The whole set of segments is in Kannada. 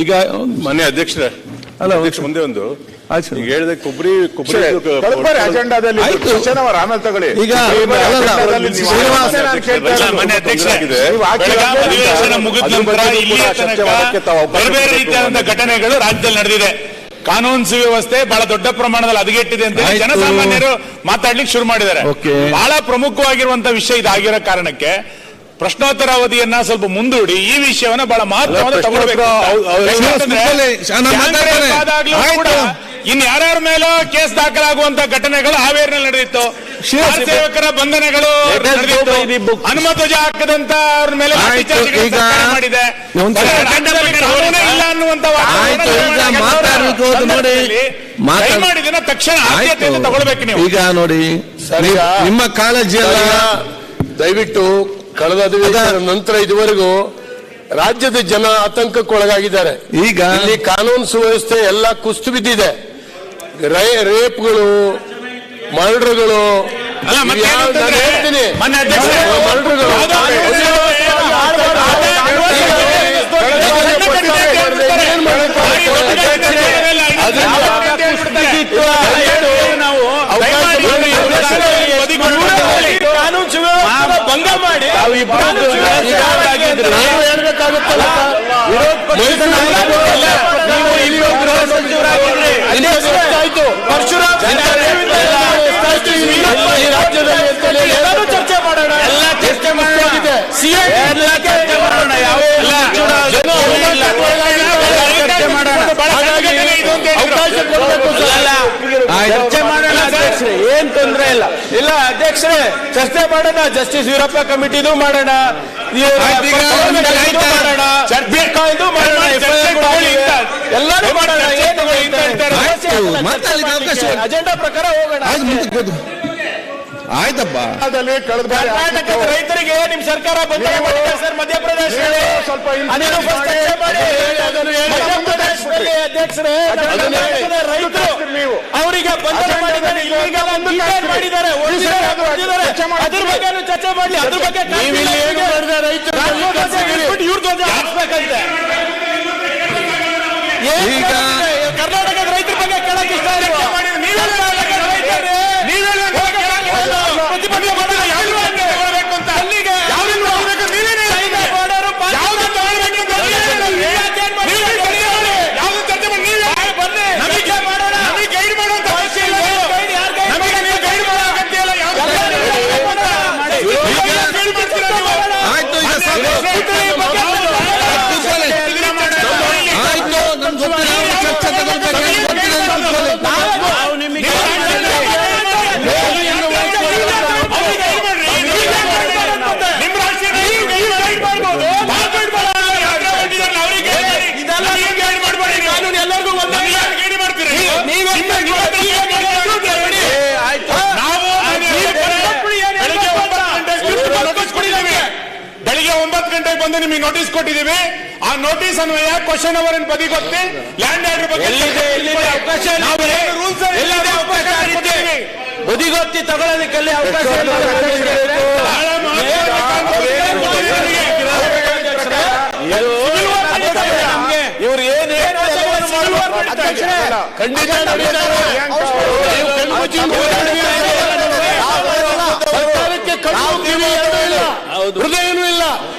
ಈಗ ಮನೆ ಅಧ್ಯಕ್ಷರೇ ಅಲ್ಲ, ಅಧ್ಯಕ್ಷ ಮುಂದೆ ಒಂದು ಆಯ್ತು. ಈಗ ಹೇಳಿದೆ ಕೊಬ್ಬರಿ ಅಜೆಂಡಾದಲ್ಲಿ ಆಯ್ತು. ಕ್ವಶನ್ ಆಮೇಲೆ ತಗೊಳ್ಳಿ ಈಗ ಕಳ್ಬಾರಿ ಅಲ್ಲಲ್ಲ, ಅಜೆಂಡಾದಲ್ಲಿ ನೀವು ಶ್ರೀನಿವಾಸ ನಾನು ಕೇಳ್ತಾ ಅಲ್ಲ, ಇರೋದು. ಮಾನ್ಯ ಅಧ್ಯಕ್ಷರೇ, ನೀವು ಹಾಕಿರೋದು ಬೆಳಗಾವಿ ಅಧಿವೇಶನ ಮುಗಿದ ಅದ್ರ ನಂತರ ಬಗ್ಗೆ ಇಲ್ಲಿಯ ಕೂಡ ಚರ್ಚೆ ಮಾಡಕ್ಕೆ ತಾವು ಅವಕಾಶ ಬೇರೆ ಬೇರೆ ಕೊಡ್ಬೇಕು ರೀತಿಯಾದಂತಹ ಅಂತ. ಘಟನೆಗಳು ರಾಜ್ಯದಲ್ಲಿ ನಡೆದಿದೆ ಕಾನೂನು ಸುವ್ಯವಸ್ಥೆ ಬಹಳ ದೊಡ್ಡ ಪ್ರಮಾಣದಲ್ಲಿ ಹದಗೆಟ್ಟಿದೆ ಅಂತ ಹೇಳಿ ಆಯ್ತು. ಜನಸಾಮಾನ್ಯರು ಮಾತಾಡ್ಲಿಕ್ಕೆ ಶುರು ಮಾಡಿದ್ದಾರೆ. ಬಹಳ ಪ್ರಮುಖವಾಗಿರುವಂತಹ ವಿಷಯ ಇದಾಗಿರೋ ಕಾರಣಕ್ಕೆ ಪ್ರಶ್ನೋತ್ತರ ಅವಧಿಯನ್ನ ಸ್ವಲ್ಪ ಮುಂದೂಡಿ ಈ ವಿಷಯವನ್ನ ಬಹಳ ಮಹತ್ವವನ್ನು ತಗೊಳ್ಬೇಕು. ಇನ್ ಯಾರ್ಯಾರ ಮೇಲೋ ಕೇಸ್ ದಾಖಲಾಗುವಂತ ಘಟನೆಗಳು ಹಾವೇರಿನಲ್ಲಿ ನಡೆದಿತ್ತು. ಸೇವಕರ ಬಂಧನಗಳು. ಹನುಮಧ್ವಜ ಹಾಕದಂತ ಅವ್ರ ಮೇಲೆ ಮಾಡಿದೆ. ಇಲ್ಲ ಅನ್ನುವಂತ ದಯಮಾಡಿ ತಕ್ಷಣ ಆದ್ಯತೆಯನ್ನು. ತಗೊಳ್ಬೇಕು ನೀವು. ಈಗ ನೋಡಿ ನಿಮ್ಮ ಕಾಳಜಿ ಅಲ್ಲ ದಯವಿಟ್ಟು ಕಳೆದ ಅಧಿವೇಶನ ನಂತರ ಇದುವರೆಗೂ ರಾಜ್ಯದ ಜನ ಆತಂಕಕ್ಕೊಳಗಾಗಿದ್ದಾರೆ. ಈಗ ಇಲ್ಲಿ ಕಾನೂನು ಸುವ್ಯವಸ್ಥೆ ಎಲ್ಲ ಕುಸ್ತು ಬಿದ್ದಿದೆ. ರೇ- ರೇಪ್ಗಳು ಮರ್ಡರ್ಗಳು ಹೇಳ್ತೀನಿ ಮೊನ್ನೆ ಅಧ್ಯಕ್ಷರೇ, ಮರ್ಡರ್ಗಳು ಯಾವುದೋ ಏನ್ ಕಾನೂನು ಸುವ್ಯವಸ್ಥೆ ಭಂಗ ಮಾಡಿ ನಾವು ಹೇಳ್ಬೇಕಾಗುತ್ತಲ್ಲ ವಿರೋಧ ಪಕ್ಷದ ನಾಯಕರು ಅಲ್ಲ. ನೀವು ಇಲ್ಲಿ ಗೃಹ ಸಚಿವರಾಗಿರ್ಲಿ. ಆಯ್ತು. ಈ ರಾಜ್ಯದಲ್ಲಿ ಮಾಡಿ ಚರ್ಚೆ ಮಾಡೋಣ. ಎಲ್ಲ ಚರ್ಚೆ ಮಾಡೋಣ. ಎಲ್ಲ ಚರ್ಚೆ ಮಾಡೋಣ. ಅವಕಾಶ ಕೊಡಬೇಕು ಸರ್. ಆಯ್ತು. ಚರ್ಚೆ ಮಾಡೋಣ ಅಧ್ಯಕ್ಷರೇ ಏನ್ ತೊಂದ್ರೆ ಇಲ್ಲ. ಇಲ್ಲ ಅಧ್ಯಕ್ಷರೇ ಚರ್ಚೆ ಮಾಡೋಣ. ಜಸ್ಟಿಸ್ ವೀರಪ್ಪ ಕಮಿಟಿದು ಮಾಡೋಣ. ಮಾಡೋಣ. ಎಲ್ಲರೂ. ಅಜೆಂಡಾ ಪ್ರಕಾರ ಹೋಗೋಣ. ಆಯ್ತಪ್ಪ. ಕರ್ನಾಟಕದ ರೈತರಿಗೆ ನಿಮ್ ಸರ್ಕಾರ ಬಂದ ಸರ್ ಮಧ್ಯಪ್ರದೇಶ ಸ್ವಲ್ಪ ಅಧ್ಯಕ್ಷರೇ ರೈತರು ಅವರಿಗೆ ಬಂಧನ ಮಾಡಿದ್ದಾರೆ ಈಗ ಒಂದು ಮಾಡಿದ್ದಾರೆ. ಅದ್ರ ಬಗ್ಗೆ ಚರ್ಚೆ ಮಾಡಿ ಅದ್ರ ಬಗ್ಗೆ ನೀವು ಇಲ್ಲಿ ಏನು ಮಾಡಿದ ರೈತರು? ರಾಷ್ಟ್ರ ಧ್ವಜ ಇಟ್ಬಿಟ್ಟು ಇವ್ರ ಧ್ವಜ ಹಾರಿಸ್ಬೇಕಂತೆ. ಈಗ- ಮಾಡ್ತಿದೆ? ಕರ್ನಾಟಕದ ರೈತರ ಬಗ್ಗೆ ಕೇಳಕ್ ಇಷ್ಟ ಇಲ್ಲ. ಕರ್ನಾಟಕದ ರೈತರೇ, ಪ್ರತಿಭಟನೆ ಮಾಡೋಣ, ಯಾವ್ದು ಅಂತ ಹೇಳ್ಬೇಕು ಅಂತ. ಅಲ್ಲಿಗೆ ಸೈನ್ಯ ಮಾಡೋರು ಪಾಸ್ ಬನ್ನಿ. ನಮಗೆ ಮಾಡೋಣ. ಅವಶ್ಯ ಇಲ್ಲ. ಗೈಡ್ ಯಾರ್ ಗೈಡ್ ಆಯ್ತು ಈಗ ಸಾಕು. ಕೂತ್ಕೊಳ್ಳಿ. ಆಯ್ತು ನಮ್ಗೆ ಗೊತ್ತಿಲ್ಲ ಅವ್ರು ಚರ್ಚೆ ತಗೊಳ್ಬೇಕು ಏನು ಗೊತ್ತಿಲ್ಲ ಅಂತ ಕೂತ್ಕೊಳ್ಳಿ. ನಿಮ್ಮ ರಾಷ್ಟ್ರೀಯ ಇದೆಲ್ಲ ನೀವು ಗೈಡ್ ಮಾಡ್ಬೇಡಿ. ಕಾನೂನು ಎಲ್ಲರಿಗೂ ಒಂದೇ ಇಲ್ಲ. ನೀವೇ ನಾವು ಬೆಳಿಗ್ಗೆ ಒಂಬತ್ತು ಗಂಟೆಗೆ ಕೊಟ್ಟಿದ್ದೀವಿ. ಬೆಳಿಗ್ಗೆ ಒಂಬತ್ತು ಗಂಟೆಗೆ ಬಂದು ನಿಮಗೆ ನೋಟಿಸ್ ಕೊಟ್ಟಿದ್ದೀವಿ ಆ ನೋಟಿಸ್ ಅನ್ವಯ ಕ್ವಶನ್ ಅವರ್ ಬದಿಗೊತ್ತಿ ಲ್ಯಾಂಡ್ ಆರ್ಡರ್ ಬಗ್ಗೆ. ಬುದಿಗೊತ್ತಿ ತಗೊಳ್ಳೋದಕ್ಕೆ ಅಲ್ಲಿ ಅವಕಾಶ ಇವ್ರು ಏನ್ ಖಂಡಿತ ನಡೀತಾರೆ.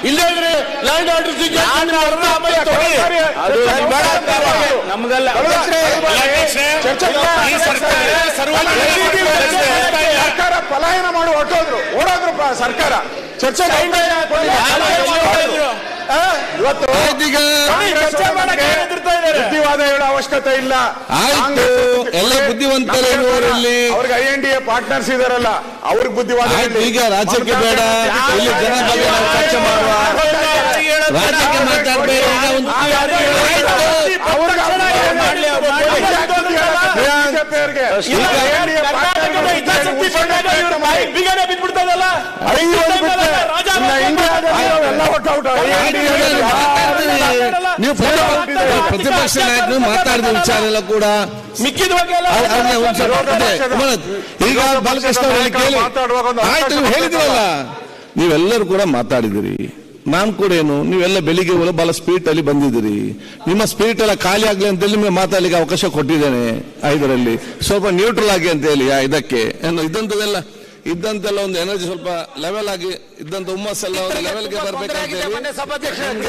ಇಲ್ಲ ಲ್ಯಾಂಡ್ ಆರ್ಡರ್ ನಮ್ಗಲ್ಲ ಸರ್ಕಾರ ಪಲಾಯನ ಮಾಡಿ ಹೊರಟೋದ್ರು ಓಡೋದ್ರು ಸರ್ಕಾರ ಚರ್ಚೆ ಇವತ್ತು ಚರ್ಚೆ ಮಾಡಕ್ಕೆ ಏನ್ ಹೆದರ್ತಾ ಇದ್ದಾರೆ? ಬುದ್ಧಿವಾದ ಹೇಳೋ ಅವಶ್ಯಕತೆ ಇಲ್ಲ. ಆಯ್ತು. ಎಲ್ಲ ಬುದ್ಧಿವಂತರು ಇರುವವರಲ್ಲಿ ಅವ್ರಿಗೆ I N D A partners ಇದಾರಲ್ಲ ಅವ್ರಿಗೆ ಬುದ್ಧಿವಾದ. ಈಗ ರಾಜ್ಯಕ್ಕೆ ಬೇಡ. ಇಲ್ಲಿ ಜನ ಬಗ್ಗೆ ನಾವು ಚರ್ಚೆ ಮಾಡುವ? ರಾಜ್ಯಕ್ಕೆ ಮಾತಾಡ್ಬೇಡ. ನೀವು ಪ್ರತಿಪ- ಪ್ರತಿಪಕ್ಷ ನಾಯಕರು ಮಾತಾಡಿದ ವಿಚಾರ ಎಲ್ಲ ಕೂಡ ಮಿಕ್ಕಿದ ಈಗ ಬಾಲಕೃಷ್ಣ ಕೇಳಿ. ಆಯ್ತು ನೀವು ಹೇಳಿದಿರಲ್ಲ ನೀವೆಲ್ಲರೂ ಕೂಡ ಮಾತಾಡಿದಿರಿ ನಾನ್ ಕೂಡ ಏನು, ನೀವೆಲ್ಲ ಬೆಳಿಗ್ಗೆ ಹೋಗಲು ಬಹಳ ಸ್ಪೀಡ್ ಅಲ್ಲಿ ಬಂದಿದ್ದೀರಿ. ನಿಮ್ಮ ಸ್ಪೀಡ್ ಎಲ್ಲ ಖಾಲಿ ಆಗ್ಲಿ ಅಂತೇಳಿ ನಿಮಗೆ ಮಾತಾಡಲಿಕ್ಕೆ ಅವಕಾಶ ಕೊಟ್ಟಿದ್ದೇನೆ ಐದರಲ್ಲಿ. ಸ್ವಲ್ಪ ನ್ಯೂಟ್ರಲ್ ಆಗಿ ಅಂತ ಹೇಳಿ ಇದಕ್ಕೆ. ಇದ್ದಂಥದ್ದೆಲ್ಲ, ಇದ್ದಂತೆಲ್ಲ ಒಂದು ಎನರ್ಜಿ ಸ್ವಲ್ಪ ಲೆವೆಲ್ ಆಗಿ ಇದ್ದಂತ ಹುಮ್ಮಸ್ಸೆಲ್ಲ ಲೆವೆಲ್ಗೆ ಬರ್ಬೇಕಂತ